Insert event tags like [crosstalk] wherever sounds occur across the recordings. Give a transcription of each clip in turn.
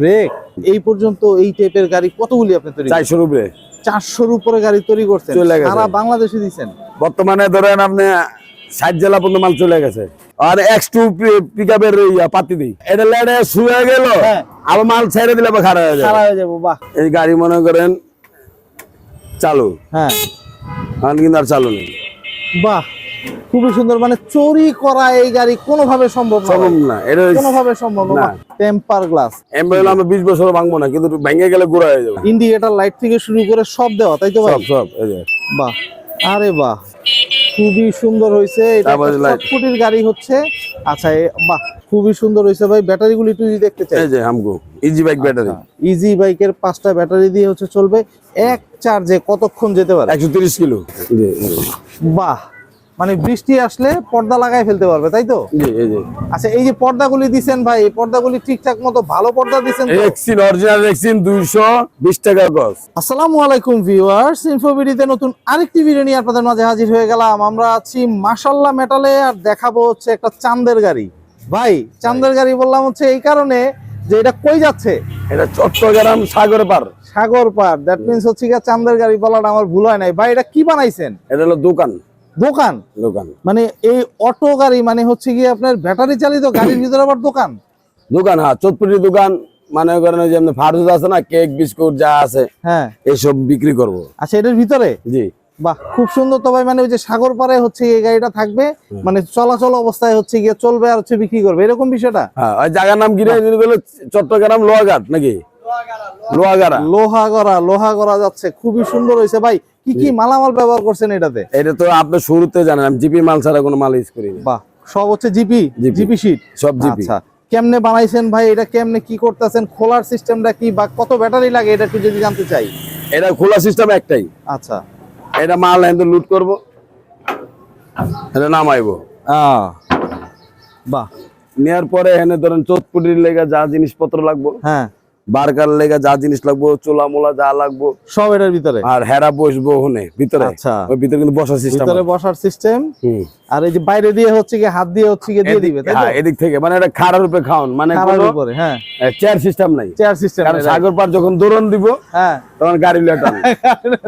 Break এই পর্যন্ত এই টাইপের গাড়ি কতগুলি আপনি তৈরি চারশোর উপরে চারশোর উপরে গাড়ি তৈরি করছেন। সারা বাংলাদেশে দিচ্ছেন। বর্তমানে ধরেন আপনি ষাট জেলা পর্যন্ত মাল চলে গেছে। আর এক্স টু পিক আপের পাতি দিই। এটা লেডে শুয়ে গেল। হ্যাঁ। আবার মাল ছেড়ে দিলে আবার খারাপ হয়ে যাবে। হয়ে যাব বাহ। এই গাড়ি মনে করেন চালু। হ্যাঁ। কিন্তু আর চালু নেই। বাহ। খুবই সুন্দর মানে চুরি করা এই গাড়ি কোনোভাবে সম্ভব না সম্ভব না এটা কোনোভাবে সম্ভব না। টেম্পার গ্লাস এমবেল আমরা বিশ বছর ভাঙবো না কিন্তু ভেঙে গেলে গোড়া হয়ে যাবে। ইন্ডিকেটার লাইট থেকে শুরু করে সব দেওয়া তাই তো ভাই? সব সব এই যে। বাহ আরে বাহ খুবই সুন্দর হয়েছে এটা। একটা গাড়ি হচ্ছে আচ্ছা বাহ খুবই সুন্দর হয়েছে ভাই। ব্যাটারি গুলি একটু দেখতে চাই। এই যে Hamko easy bike battery easy বাইকের পাঁচটা ব্যাটারি দিয়ে হচ্ছে চলবে এক চার্জে কতক্ষণ যেতে পারে? একশো তিরিশ কিলো। জি জি, বাহ মানে বৃষ্টি আসলে পর্দা লাগাই ফেলতে পারবে তাই তো? জি এই যে। আচ্ছা এই যে পর্দাগুলি দিছেন ভাই এই পর্দাগুলি ঠিকঠাক মতো ভালো পর্দা দিছেন তো? অরিজিনাল দুইশো বিশ টাকা গজ। আসসালামু আলাইকুম ভিউয়ার্স ইনফোবিডিতে নতুন আরেকটি ভিডিও নিয়ে আপনাদের মাঝে হাজির হয়ে গেলাম। আমরা আছি মাশাল্লাহ মেটালে আর দেখাবো হচ্ছে একটা চান্দের গাড়ি। ভাই চান্দের গাড়ি বললাম হচ্ছে এই কারণে যে এটা কই যাচ্ছে? এটা চট্টগ্রাম সাগর পার সাগর পার দ্যাট মিন্স হচ্ছে গিয়ে চান্দের গাড়ি বলাটা আমার ভুল হয় নাই। ভাই এটা কি বানাইছেন? এটা হলো দোকান। দোকান? দোকান। মানে এই অটো গাড়ি মানে হচ্ছে গিয়ে আপনার ব্যাটারি চালিত গাড়ির ভিতরে আবার দোকান? দোকান হ্যাঁ চটপটি দোকান মানে করেন যে এমনি ফারুজ আছে না কেক বিস্কুট যা আছে হ্যাঁ। এইসব বিক্রি করব। আচ্ছা এটার ভিতরে? জি। বাহ খুব সুন্দর। তো ভাই মানে ওই যে সাগর পারে হচ্ছে এই গাড়িটা থাকবে মানে চলাচল অবস্থায় হচ্ছে গিয়ে চলবে আর হচ্ছে বিক্রি করবে এরকম বিষয়টা? হ্যাঁ ওই জায়গার নাম কি চট্টগ্রাম লোহাঘাট নাকি? লোহাগাড়া লোহা করা লোহা যাচ্ছে। খুবই সুন্দর হয়েছে। ভাই কি কি মালামাল ব্যবহার করছেন এটাতে? এটা তো আপনি শুরুতে জানেন আমি জিপি মাল ছাড়া কোনো মাল ইউজ করি বাহ সব হচ্ছে জিপি জিপি। জিপি সব জিপি। আচ্ছা কেমনে বানাইছেন ভাই? এটা কেমনে কি করতেছেন? খোলার সিস্টেমটা কি বা কত ব্যাটারি লাগে? এটা একটু যদি জানতে চাই। এটা খোলা সিস্টেম একটাই। আচ্ছা। এটা মাল লুট করব। এটা নামাইবো। আহ, বাহ। নেওয়ার পরে এখানে ধরেন চোটপুটির লেগে যা জিনিসপত্র লাগবো হ্যাঁ। বার্কার লেগা যা জিনিস লাগবো চোলা মোলা যা লাগবো সব এটার ভিতরে? আর হেরা বসবো ওখানে ভিতরে। আচ্ছা। ওই ভিতরে কিন্তু বসার সিস্টেম ভিতরে বসার সিস্টেম আর এই যে বাইরে দিয়ে হচ্ছে কি হাত দিয়ে হচ্ছে কি দিয়ে দিবে তাই তো? হ্যাঁ, এদিক থেকে। মানে এটা খাড়ার উপরে খাওয়ান। মানে খাবার উপরে হ্যাঁ। চেয়ার সিস্টেম নাই। চেয়ার সিস্টেম কারণ সাগর পার যখন দৌড়ন দিব হ্যাঁ। তখন গাড়ি লেটান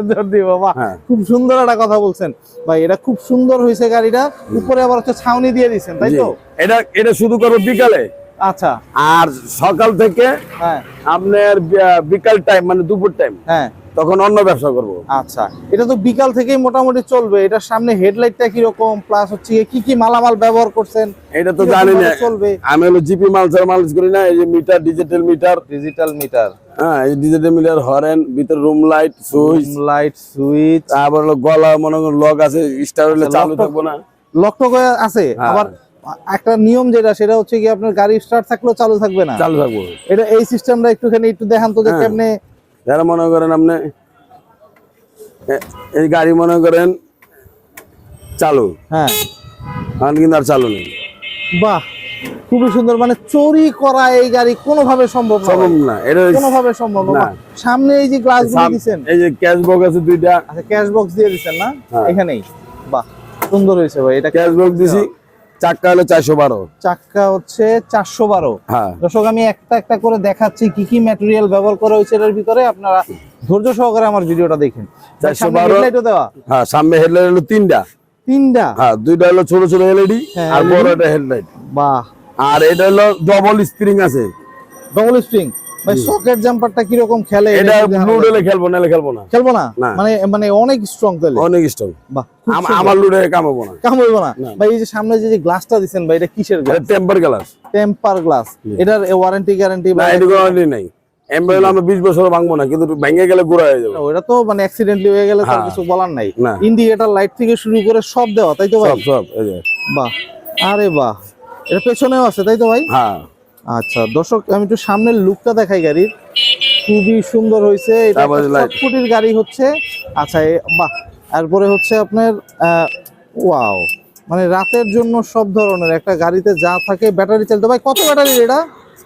জোর [laughs] দিব বাহ। হ্যাঁ। খুব সুন্দর একটা কথা বলছেন। ভাই এটা খুব সুন্দর হয়েছে গাড়িটা। উপরে আবার হচ্ছে ছাউনি দিয়ে দিয়েছেন তাই তো? এটা এটা শুধু করব বিকালে? আচ্ছা। আর সকাল থেকে হ্যাঁ। আপনার বিকাল টাইম মানে দুপুর টাইম হ্যাঁ। তখন অন্য ব্যবসা করব। আচ্ছা। এটা তো বিকাল থেকেই মোটামুটি চলবে। এটার সামনে হেডলাইটটা কি রকম প্লাস হচ্ছে কি কি মালামাল ব্যবহার করছেন? এটা তো জানি না। চলবে? আমি হলো জিপি মাল ছাড়া মালিশ করি না এই যে meter digital meter digital meter হ্যাঁ এই ডিজিটাল মিটার হরেন ভিতরে room light switch light switch তারপর হলো গলা মনে লক আছে স্টার হলে আচ্ছা, চালু থাকব না। লকটক আছে হ্যাঁ। আবার একটা নিয়ম যেটা সেটা হচ্ছে কি আপনার গাড়ি স্টার্ট থাকলেও চালু থাকবে না। চালু থাকব। এটা এই সিস্টেমটা একটুখানি একটু দেখান তো যে হ্যাঁ। কেমনে যারা মনে করেন আপনি এই গাড়ি মনে করেন চালু হ্যাঁ। এখন কিন্তু আর চালু নেই। বাহ খুবই সুন্দর। মানে চুরি করা এই গাড়ি কোনোভাবে সম্ভব না সম্ভব না। এটা কোনোভাবে সম্ভব না। সামনে এই যে গ্লাসগুলো দিছেন। এই যে ক্যাশ বক্স আছে দুইটা। আচ্ছা ক্যাশ বক্স দিয়ে দিছেন না? হ্যাঁ। এখানেই। বাহ সুন্দর হয়েছে ভাই। এটা ক্যাশ বক্স দিছি। চাক্কা হলো চারশো বারো। চাক্কা হচ্ছে চারশো বারো। হ্যাঁ। দর্শক আমি একটা একটা করে দেখাচ্ছি কি কি ম্যাটেরিয়াল ব্যবহার করা হয়েছে এর ভিতরে। আপনারা ধৈর্য সহকারে আমার ভিডিওটা দেখেন। 412 হেডলাইটও দেওয়া। হ্যাঁ সামনে হেডলাইট হলো তিনটা। তিনটা? হ্যাঁ দুইটা হলো ছোট ছোট এলইডি হ্যাঁ, আর বড় একটা হেডলাইট বাহ। আর এটা হলো ডবল স্প্রিং আছে। ডবল স্প্রিং ভাই সকেট জাম্পারটা কি রকম খেলে? এটা খেলব নাহলে খেলব না। খেলব না? না। মানে মানে অনেক স্ট্রং তাহলে। অনেক স্ট্রং বাহ আমার লুডে কামাবো না। কাম হইব না? না। ভাই এই যে সামনে যে গ্লাসটা দিছেন ভাই এটা কিসের glass temper glass temper glass এটার ওয়ারেন্টি গ্যারান্টি না কোনো নাই। আমরা বছর ভাঙবো না কিন্তু ভেঙে গেলে গুঁড়া হয়ে যাবে। ওটা তো মানে অ্যাক্সিডেন্টলি হয়ে গেলে তার হ্যাঁ। কিছু বলার নাই। না। ইন্ডিকেটর লাইট থেকে শুরু করে সব দেওয়া তাই তো ভাই? সব সব এই যে। বাহ। আরে বাহ। এটা পেছনেও আছে তাই তো ভাই? হ্যাঁ। আচ্ছা দর্শক আমি একটু সামনের লুকটা দেখাই গাড়ির। খুবই সুন্দর হয়েছে। এটা গাড়ি হচ্ছে। আচ্ছা বাহ! তারপরে হচ্ছে আপনার ওয়াও মানে রাতের জন্য সব ধরনের একটা গাড়িতে যা থাকে ব্যাটারি চালিত। ভাই কত ব্যাটারির এটা?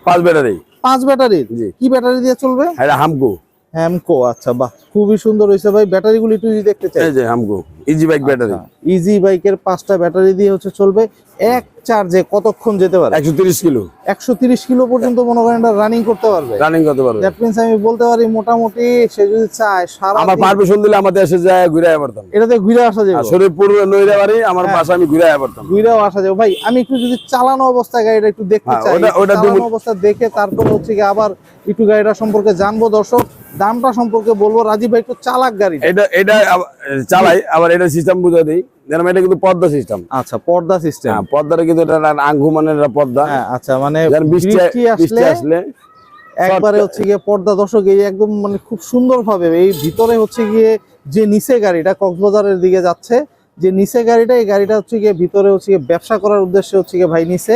পাঁচ ব্যাটারি। পাঁচ ব্যাটারির? জি। কি ব্যাটারি দিয়ে চলবে? এটা হামকো হ্যামকো আচ্ছা বাহ! খুবই সুন্দর হয়েছে ভাই। ব্যাটারিগুলি একটু দেখতে চাই। এই যে Hamko easy bike battery. Easy বাইকের পাঁচটা ব্যাটারি দিয়ে হচ্ছে চলবে। এক চার্জে কতক্ষণ যেতে পারে? একশো তিরিশ কিলো। একশো তিরিশ কিলো পর্যন্ত মনে করেন রানিং করতে পারবে। রানিং করতে পারবে। দ্যাট মিনস আমি বলতে পারি মোটামুটি সে যদি চায় সারা আমার পারমিশন দিলে আমাদের এসে যায় ঘুরে পারতাম এটাতে ঘুরে আসা যাবে। শরীরপুর নইরা বাড়ি আমার হ্যাঁ। বাসা আমি ঘুরে পারতাম ঘুরেও আসা যাবে। ভাই আমি একটু যদি চালানো অবস্থায় গাড়িটা একটু দেখতে হ্যাঁ, চাই চালানো অবস্থা দেখে তারপর হচ্ছে কি আবার একটু গাড়িটা সম্পর্কে জানব দর্শক। দামটা সম্পর্কে বলব রাজীব ভাই একটু চালাক গাড়ি। এটা এটা চালাই আবার এটা সিস্টেম বুঝা দিই। এটা কিন্তু পর্দা সিস্টেম আচ্ছা পর্দা সিস্টেম পর্দাটা কিন্তু এটা আঙ্গু পর্দা হ্যাঁ আচ্ছা মানে আসলে বৃষ্টি আসলে একবারে হচ্ছে গিয়ে পর্দা দর্শক এই একদম মানে খুব সুন্দর ভাবে এই ভিতরে হচ্ছে গিয়ে যে নিচে গাড়িটা কক্সবাজারের দিকে যাচ্ছে যে নিচে গাড়িটা এই গাড়িটা হচ্ছে গিয়ে ভিতরে হচ্ছে গিয়ে ব্যবসা করার উদ্দেশ্যে হচ্ছে গিয়ে ভাই নিচে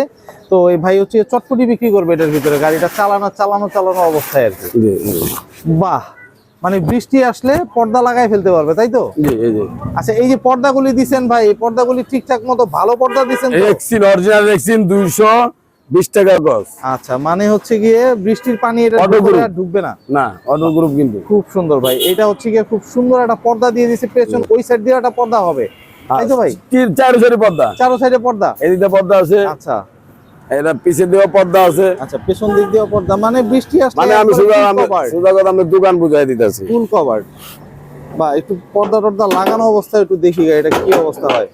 তো এই ভাই হচ্ছে চটপটি বিক্রি করবে এটার ভিতরে গাড়িটা চালানো চালানো চালানো অবস্থায় আর কি। বাহ! মানে বৃষ্টি আসলে পর্দা লাগাই ফেলতে পারবে তাই তো? জি এই যে। আচ্ছা এই যে পর্দাগুলি দিছেন ভাই এই পর্দাগুলি ঠিকঠাক মতো ভালো পর্দা দিচ্ছেন তো? এক্সিন অরিজিনাল এক্সিন দুইশো বিশ টাকা গজ। আচ্ছা মানে হচ্ছে গিয়ে বৃষ্টির পানি এটা ঢুকবে না না? অটো গ্রুপ কিন্তু। খুব সুন্দর ভাই এটা হচ্ছে গিয়ে খুব সুন্দর একটা পর্দা দিয়ে দিয়েছে পেছন ওই সাইড দিয়ে একটা পর্দা হবে। তাই তো ভাই। কি চারি চারি পর্দা? চারো সাইডে পর্দা? এদিকে পর্দা আছে। আচ্ছা। এটা পিছের পর্দা আছে। আচ্ছা পেছন দিক পর্দা। মানে বৃষ্টি আসলে মানে আমি সোজা আমি সোজা কথা আমি দোকান বুঝাই দিতেছি। ফুল কভার বা একটু পর্দা টর্দা লাগানো অবস্থায় একটু দেখি এটা কি অবস্থা হয়।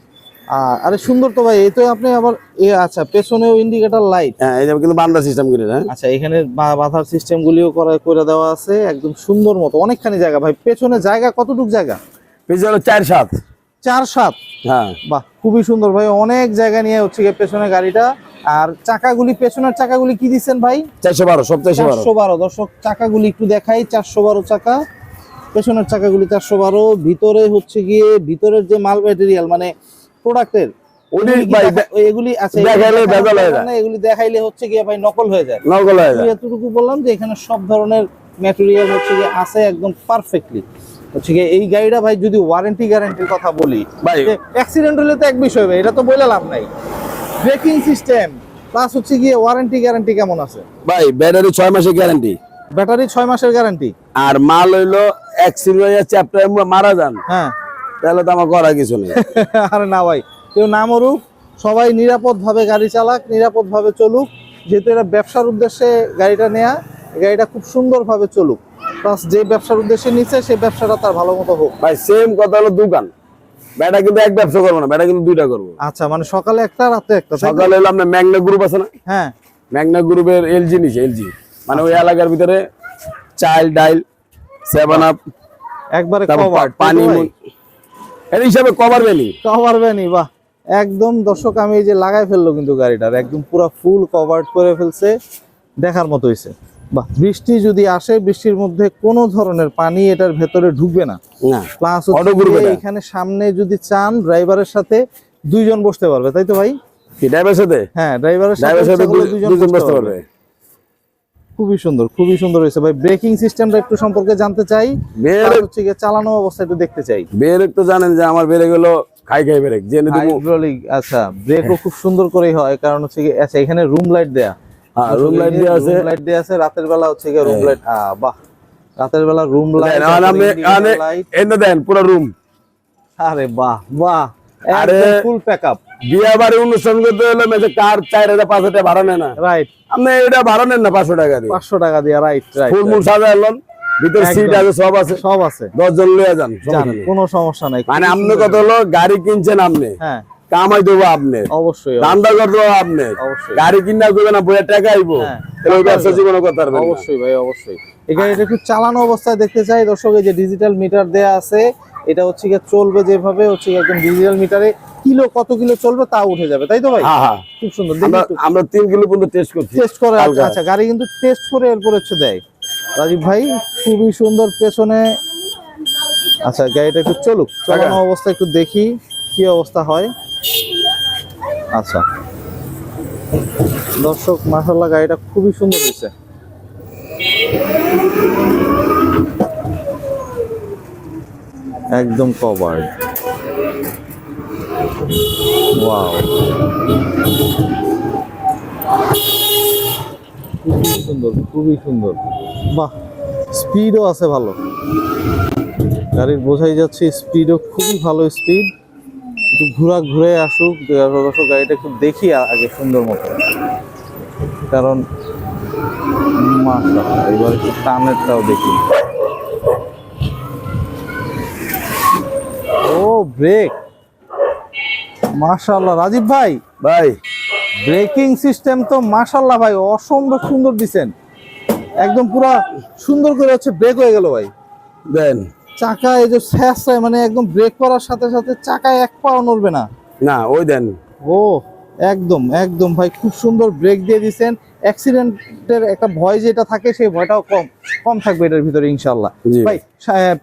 আরে সুন্দর তো ভাই এই তো আপনি আবার এ আচ্ছা পেছনেও ইন্ডিকেটর লাইট হ্যাঁ এই যে কিন্তু বান্দা সিস্টেম করে হ্যাঁ? আচ্ছা এখানে সিস্টেম গুলিও করা করে দেওয়া আছে একদম সুন্দর মতো। অনেকখানি জায়গা ভাই পেছনে জায়গা কতটুক জায়গা? পিছনে চার সাত। চার সাত। হ্যাঁ। বাহ খুবই সুন্দর ভাই। অনেক জায়গা নিয়ে হচ্ছে গিয়ে পেছনে গাড়িটা। আর চাকাগুলি পেছনের চাকাগুলি কি দিচ্ছেন ভাই? চারশো বারো সব চারশো বারো। দর্শক চাকাগুলি একটু দেখাই চারশো বারো চাকা। পেছনের চাকাগুলি চারশো বারো। ভিতরে হচ্ছে গিয়ে ভিতরের যে মাল ম্যাটেরিয়াল মানে প্রোডাক্টের এগুলি দেখাইলে এগুলি দেখাইলে হচ্ছে গিয়ে ভাই নকল হয়ে যায়। নকল হয়ে যায়। এতটুকু বললাম যে এখানে সব ধরনের ম্যাটেরিয়াল হচ্ছে গিয়ে আছে একদম পারফেক্টলি হচ্ছে এই গাড়িটা ভাই যদি ওয়ারেন্টি গ্যারান্টির কথা বলি ভাই অ্যাক্সিডেন্ট হলে তো এক বিষয় ভাই এটা তো বলে লাভ নাই। ব্রেকিং সিস্টেম প্লাস হচ্ছে গিয়ে ওয়ারেন্টি গ্যারান্টি কেমন আছে? ভাই ব্যাটারি ছয় মাসের গ্যারান্টি ব্যাটারি ছয় মাসের গ্যারান্টি আর মাল হইল অ্যাক্সিডেন্ট চ্যাপ্টার মারা যান। হ্যাঁ। তাহলে তো আমার করার কিছু নেই। [laughs] আরে না ভাই কেউ না মরুক সবাই নিরাপদভাবে গাড়ি চালাক নিরাপদভাবে চলুক যেহেতু এটা ব্যবসার উদ্দেশ্যে গাড়িটা নেয়া গাড়িটা খুব সুন্দরভাবে চলুক। প্লাস যে ব্যবসার উদ্দেশ্যে নিচ্ছে সেই ব্যবসাটা তার ভালো মতো হোক। ভাই সেম কথা হলো দোকান। বেটা কিন্তু এক ব্যবসা করব না বেটা কিন্তু দুইটা করব। আচ্ছা মানে সকালে একটা রাতে একটা সকালে হলো আপনার ম্যাগনা গ্রুপ আছে না? হ্যাঁ। ম্যাগনা গ্রুপের এলজি নিছে এলজি মানে ওই এলাকার ভিতরে চাইল ডাইল সেভেন আপ একবারে কভার পানি এর হিসাবে কভার বেনি কভার ভ্যানি বাহ। একদম দর্শক আমি এই যে লাগাই ফেলল কিন্তু গাড়িটার একদম পুরো ফুল কভার করে ফেলছে দেখার মতো হয়েছে বাহ। বৃষ্টি যদি আসে বৃষ্টির মধ্যে কোনো ধরনের পানি এটার ভেতরে ঢুকবে না। প্লাস। এখানে সামনে যদি চান ড্রাইভারের সাথে দুইজন বসতে পারবে তাই তো ভাই? ড্রাইভারের সাথে? হ্যাঁ ড্রাইভারের সাথে বসতে পারবে। খুবই সুন্দর খুবই সুন্দর হয়েছে ভাই। ব্রেকিং সিস্টেমটা একটু সম্পর্কে জানতে চাই। হচ্ছে গিয়ে চালানো অবস্থা একটু দেখতে চাই। ব্রেক তো জানেন যে আমার ব্রেক হলো খাই খাই ব্রেক। জেনে হাইড্রোলিক আচ্ছা ব্রেকও খুব সুন্দর করেই হয়। কারণ হচ্ছে আচ্ছা এখানে রুম লাইট দেয়া। হ্যাঁ রুম লাইট দিয়ে আছে। রুম লাইট দেয়া আছে রাতের বেলা হচ্ছে কি রুম হ্যাঁ। বাহ। রাতের বেলা রুম লাইট দেন, এনে পুরো রুম আরে বাহ বাহ। আরে- ফুল প্যাকআপ বিয়ে বাড়ি অনুষ্ঠান করতে হলে মেসে কার চার হাজার পাঁচশো টাকা ভাড়া নেয় না। রাইট আপনি এটা ভাড়া নেন না পাঁচশো টাকা দিয়ে। পাঁচশো টাকা দিয়া রাইট রাইট ফুল মুল সাজা এলেন ভিতরে সিট আছে সব আছে। সব আছে। দশ জন লয়ে যান কোনো সমস্যা নাই। মানে আপনি কত হলো গাড়ি কিনছেন আপনি? হ্যাঁ। কামাই দেবো আপনি অবশ্যই দান্দা করব আপনি অবশ্যই। গাড়ি কিনা করবে না বইয়ের টাকা আইবো। হ্যাঁ। ব্যবসা জীবনে অবশ্যই ভাই অবশ্যই। এখানে এটা একটু চালানো অবস্থায় দেখতে চাই। দর্শক এই যে ডিজিটাল মিটার দেয়া আছে এটা হচ্ছে গিয়ে চলবে যেভাবে হচ্ছে একদম ডিজিটাল মিটারে কিলো কত কিলো চলবে তা উঠে যাবে তাই তো ভাই? হ্যাঁ হ্যাঁ। খুব সুন্দর আমরা তিন কিলো পর্যন্ত টেস্ট করছি। টেস্ট করে হালকা। আচ্ছা গাড়ি কিন্তু টেস্ট করে এরপর হচ্ছে দেয়। রাজীব ভাই খুবই সুন্দর পেছনে। আচ্ছা গাড়িটা একটু চলুক। চালানো অবস্থা একটু দেখি কি অবস্থা হয়। আচ্ছা। দর্শক মাসাল্লাহ গাড়িটা খুবই সুন্দর হয়েছে। একদম কভার ওয়াও খুবই সুন্দর খুবই সুন্দর। বাহ স্পিডও আছে ভালো। গাড়ির বোঝাই যাচ্ছে স্পিডও খুবই ভালো স্পিড একটু ঘোরা ঘুরে আসুক দর্শক গাড়িটা একটু দেখি আগে সুন্দর মতো। কারণ এবার একটু টানেরটাও দেখি। ও ব্রেক মাশাআল্লাহ রাজীব ভাই! ভাই! ব্রেকিং সিস্টেম তো মাশাআল্লাহ ভাই অসম্ভব সুন্দর দিছেন। একদম পুরা সুন্দর করে হচ্ছে ব্রেক হয়ে গেল ভাই। দেন। চাকা এই যে হয় মানে একদম ব্রেক করার সাথে সাথে চাকায় এক পাও নড়বে না। না ওই দেন। ও একদম একদম ভাই খুব সুন্দর ব্রেক দিয়ে দিছেন অ্যাক্সিডেন্টের একটা ভয় যেটা থাকে সেই ভয়টাও কম কম থাকবে এটার ভিতরে ইনশাল্লাহ ভাই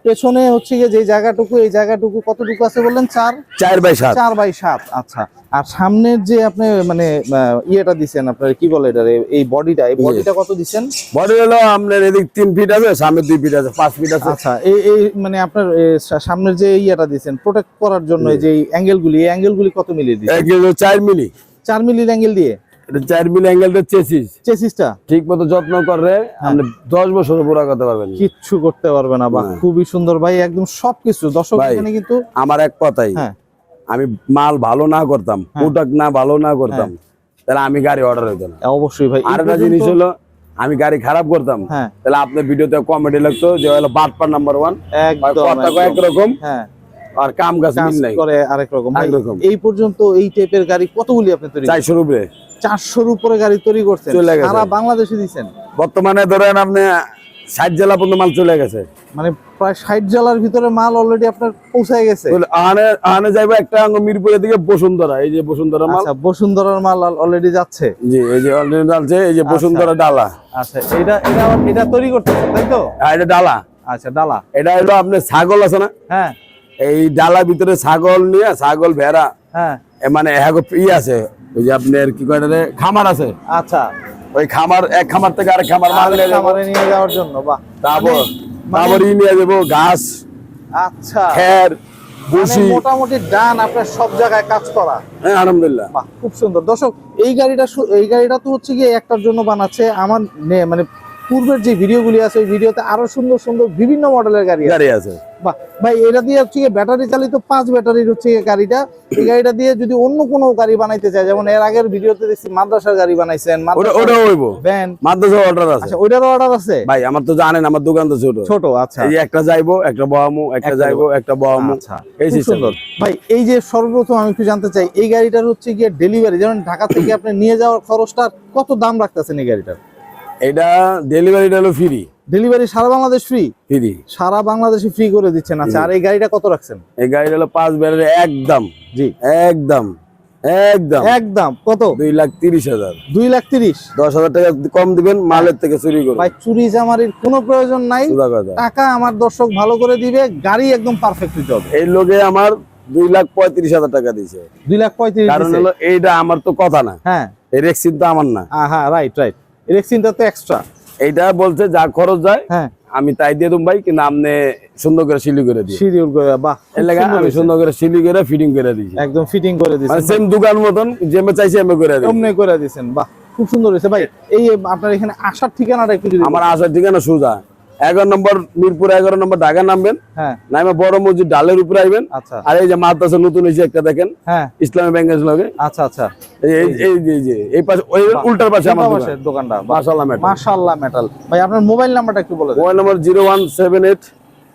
পেছনে হচ্ছে গিয়ে যে জায়গাটুকু এই জায়গাটুকু কতটুকু আছে বললেন? চার? চার বাই সাত। চার বাই সাত আচ্ছা। আর সামনের যে আপনি মানে ইয়েটা দিছেন আপনার কি বলে এটা এই বডিটা এই বডিটা কত দিছেন? বডি হলো আপনার এদিক তিন ফিট আছে সামনে দুই ফিট আছে পাঁচ ফিট আছে। আচ্ছা এই এই মানে আপনার সামনের যে ইয়েটা দিছেন প্রোটেক্ট করার জন্য এই যে অ্যাঙ্গেলগুলি এই অ্যাঙ্গেলগুলি কত মিলি দিচ্ছেন চার মিলি। চার মিলির অ্যাঙ্গেল দিয়ে? এটা চার মিলি অ্যাঙ্গেলটা চেসিস। চেসিসটা? ঠিক মতো যত্ন করলে আপনি দশ বছর পুরো করতে পারবেন। কিচ্ছু করতে পারবে না বা খুবই সুন্দর। ভাই একদম সবকিছু। দর্শক এখানে কিন্তু আমার এক কথাই। হ্যাঁ। আমি মাল ভালো না করতাম হ্যাঁ। প্রোডাক্ট না ভালো না করতাম তাহলে আমি গাড়ি অর্ডার হইতো না অবশ্যই ভাই। এই আর একটা জিনিস হলো আমি গাড়ি খারাপ করতাম হ্যাঁ। তাহলে আপনার ভিডিওতে কমেডি লাগতো যে হলো বাটপার নাম্বার ওয়ান কথা একদম। একরকম হ্যাঁ। আর কাম মিল নাই। করে আরেক রকম। এই পর্যন্ত এই টাইপের গাড়ি কতগুলি আপনি তৈরি উপরে। গাড়ি তৈরি করছেন। গেছে। সারা বাংলাদেশে বর্তমানে ধরেন আপনি ষাট জেলা পর্যন্ত মাল চলে গেছে। মানে প্রায় ষাট জেলার ভিতরে মাল অলরেডি আপনার পৌঁছায় গেছে। আহানে যাইবো একটা অঙ্গ মিরপুরের দিকে বসুন্ধরা। এই যে বসুন্ধরা মাল। আচ্ছা বসুন্ধরার মাল অলরেডি যাচ্ছে। জি এই যে অলরেডি ডালছে এই যে বসুন্ধরা ডালা। আচ্ছা এটা এটা এটা তৈরি করতেছে তাই তো? আর এটা ডালা। আচ্ছা ডালা। এটা হলো আপনার ছাগল আছে না? হ্যাঁ। এই ডালার ভিতরে ছাগল নিয়ে ছাগল ভেড়া হ্যাঁ। মানে ই আছে ওই যে আপনার কি এটারে, খামার আছে। আচ্ছা। ওই খামার এক খামার থেকে আরেক খামার মাল নিয়ে যাব। খামারে নিয়ে যাওয়ার জন্য বাহ। তারপর মানে- তারপর ই নিয়ে যাব ঘাস আচ্ছা। খের মানে মোটামুটি ডান আপনার সব জায়গায় কাজ করা। হ্যাঁ আলহামদুলিল্লাহ। খুব সুন্দর। দর্শক এই গাড়িটা এই গাড়িটা তো হচ্ছে গিয়ে একটার জন্য বানাচ্ছে আমার মানে পূর্বের যে ভিডিওগুলি আছে ওই ভিডিওতে আরও সুন্দর সুন্দর বিভিন্ন মডেলের গাড়ি গাড়ি আছে। বাহ ভাই এটা দিয়ে হচ্ছে ব্যাটারি চালিত পাঁচ ব্যাটারির হচ্ছে গাড়িটা। এই গাড়িটা দিয়ে যদি অন্য কোনো গাড়ি বানাইতে চায় যেমন এর আগের ভিডিওতে দেখছি মাদ্রাসার গাড়ি বানাইছেন ওটা হইব। ভ্যান মাদ্রাসা অর্ডার আছে। আচ্ছা ওইটারও অর্ডার আছে? ভাই আমার তো জানেন আমার দোকান তো ছোট। ছোট আচ্ছা। এই একটা যাইবো একটা বহামু একটা একটা যাইবো একটা বহামু। আচ্ছা এই সুন্দর। ভাই এই যে সর্বপ্রথম আমি একটু জানতে চাই এই গাড়িটার হচ্ছে গিয়ে ডেলিভারি যেমন ঢাকা থেকে আপনি নিয়ে যাওয়ার খরচটা কত দাম রাখতেছেন এই গাড়িটার? এটা ডেলিভারিটা হলো ফ্রি ডেলিভারি সারা বাংলাদেশ ফ্রি ফ্রি সারা বাংলাদেশে ফ্রি করে দিচ্ছেন। আচ্ছা আর এই গাড়িটা কত রাখছেন? এই গাড়িটা হলো পাঁচ ব্যারের একদম। জি। একদম। একদম। একদম। কত? দুই লাখ তিরিশ হাজার। দুই লাখ তিরিশ? দশ হাজার টাকা কম দিবেন মালের থেকে চুরি ভাই চুরি জামারির কোনো প্রয়োজন নাই। টাকা আমার দর্শক ভালো করে দিবে গাড়ি একদম পারফেক্ট এই লোকে আমার দুই লাখ পঁয়ত্রিশ হাজার টাকা দিছে দুই লাখ পঁয়ত্রিশ কারণ হলো এইটা আমার তো কথা না। হ্যাঁ। এই রেক্সিন তো আমার না। হ্যাঁ রাইট রাইট রেক্সিনটা তো এক্সট্রা এইটা বলছে যা খরচ যায় হ্যাঁ। আমি তাই দিয়ে দেবো ভাই কিন্তু আপনি সুন্দর করে সিলি করে দিই শিডিউল করে বাহ এলাকা এর লাগা আমি সুন্দর করে সিলি করে ফিটিং করে দিয়েছি। একদম ফিটিং করে মানে সেম দোকান মতন যেমন চাইছি আমি করে দিই অমনি করে দিয়েছেন বাহ খুব সুন্দর হয়েছে। ভাই এই আপনার এখানে আসার ঠিকানাটা একটু যদি আমার আসার ঠিকানা সোজা। এগারো নম্বর মিরপুর এগারো নম্বর ঢাকা নামবেন। হ্যাঁ। নামে বড় মসজিদ ডালের উপরে আইবেন। আচ্ছা। আর এই যে মাদ্রাসা নতুন হয়েছে একটা দেখেন হ্যাঁ। ইসলামী ব্যাংকের লগে। আচ্ছা আচ্ছা। এই যে- এই যে এই পাশে ওই উল্টার পাশে আমার পাশে দোকানটা। মাশাআল্লাহ মেটাল মাশাআল্লাহ মেটাল ভাই আপনার মোবাইল নাম্বারটা একটু বলে দেন। Mobile number zero one seven eight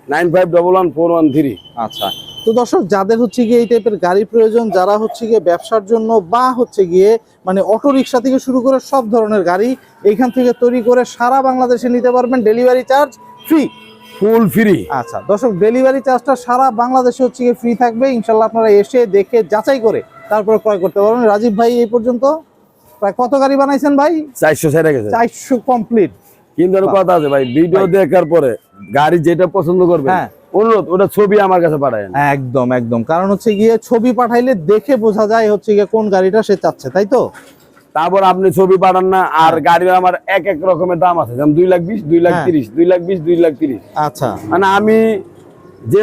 nine five double one four one three. আচ্ছা। তো দর্শক যাদের হচ্ছে গিয়ে এই টাইপের গাড়ি প্রয়োজন যারা হচ্ছে গিয়ে ব্যবসার জন্য বা হচ্ছে গিয়ে মানে অটো রিক্সা থেকে শুরু করে সব ধরনের গাড়ি এইখান থেকে তৈরি করে সারা বাংলাদেশে নিতে পারবেন। Delivery charge free full free আচ্ছা দর্শক ডেলিভারি চার্জটা সারা বাংলাদেশে হচ্ছে গিয়ে ফ্রি থাকবে। ইনশাল্লাহ আপনারা এসে দেখে যাচাই করে তারপরে ক্রয় করতে পারবেন। রাজীব ভাই এই পর্যন্ত? প্রায় কত গাড়ি বানাইছেন ভাই? চারশো সেরে গেছে চারশো কমপ্লিট কিন্তু কথা আছে ভাই ভিডিও দেখার পরে গাড়ি যেটা পছন্দ করবে হ্যাঁ। অনুরোধ ওটা ছবি আমার কাছে পাঠায় একদম একদম। কারণ হচ্ছে গিয়ে ছবি পাঠাইলে দেখে বোঝা যায় হচ্ছে গিয়ে কোন গাড়িটা সে চাচ্ছে তাই তো? তারপর আপনি ছবি পাঠান না আর গাড়ির আমার এক এক রকমের দাম আছে। যেমন দুই লাখ বিশ দুই লাখ হ্যাঁ। তিরিশ দুই লাখ বিশ দুই লাখ তিরিশ। আচ্ছা। মানে আমি যে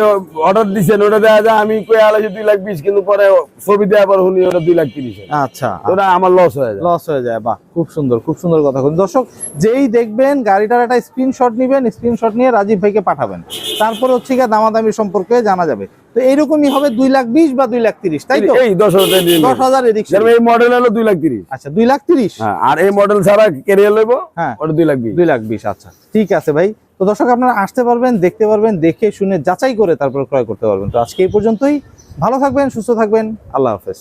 অর্ডার দিচ্ছেন ওটা দেওয়া যায় আমি কয়ে আলাইছি দুই লাখ বিশ কিন্তু পরে ছবি দেওয়ার পর শুনি ওটা দুই লাখ তিরিশ আচ্ছা। ওটা আমার লস হয়ে যায়। লস হয়ে যায় বাহ খুব সুন্দর খুব সুন্দর কথা বলুন দর্শক যেই দেখবেন গাড়িটার একটা স্ক্রিনশট নেবেন স্ক্রিনশট নিয়ে রাজীব ভাইকে পাঠাবেন। তারপরে হচ্ছে গিয়ে দামাদামি সম্পর্কে জানা যাবে। তো এইরকমই হবে দুই লাখ বিশ বা দুই লাখ তিরিশ তাই তো? এই দশ হাজার দিয়ে দশ হাজার এদিক এই মডেল হলো দুই লাখ তিরিশ। আচ্ছা দুই লাখ তিরিশ? হ্যাঁ আর এই মডেল ছাড়া কেরিয়ার লইব হ্যাঁ। ওটা দুই লাখ বিশ। দুই লাখ বিশ আচ্ছা। ঠিক আছে ভাই তো দর্শক, আপনারা আসতে পারবেন, দেখতে পারবেন, দেখে শুনে যাচাই করে তারপর ক্রয় করতে পারবেন। তো আজকে এই পর্যন্তই। ভালো থাকবেন, সুস্থ থাকবেন। আল্লাহ হাফেজ।